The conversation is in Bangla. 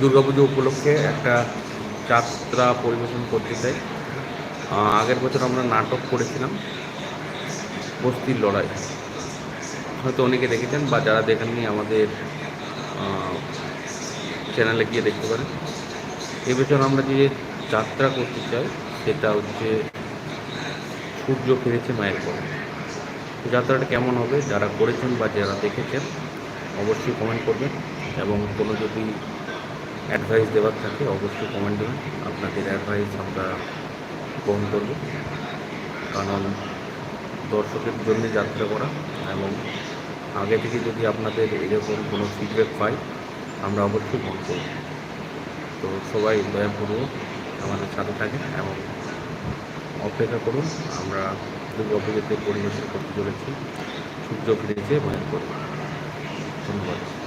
দুর্গাপুজো উপলক্ষে একটা যাত্রা পরিবেশন করতে চাই। আগের বছর আমরা নাটক করেছিলাম, বস্তির লড়াই। হয়তো অনেকে দেখেছেন বা যারা দেখেননি আমাদের চ্যানেলে গিয়ে দেখতে পারেন। এবছর আমরা যে যাত্রা করতে চাই, সেটা হচ্ছে সূর্য ফিরেছে মায়ের পরে যাত্রাটা কেমন হবে, যারা করেছেন বা যারা দেখেছেন, অবশ্যই কমেন্ট করবেন এবং কোনো যদি অ্যাডভাইস দেওয়ার থাকে, অবশ্যই কমেন্ট দেবেন। আপনাদের অ্যাডভাইস আমরা গ্রহণ করব। কারণ দর্শকের জন্য যাত্রা করা এবং আগে থেকে যদি আপনাদের এরকম কোনো ফিডব্যাক পাই, আমরা অবশ্যই গ্রহণ করব। তো সবাই দয়াপূর্বক আমাদের সাথে থাকেন এবং অপেক্ষা করুন, আমরা দুর্গাপুজোতে পরিবেশন করতে চলেছি। সূর্য ফিরেছে মায়ের পরে ধন্যবাদ।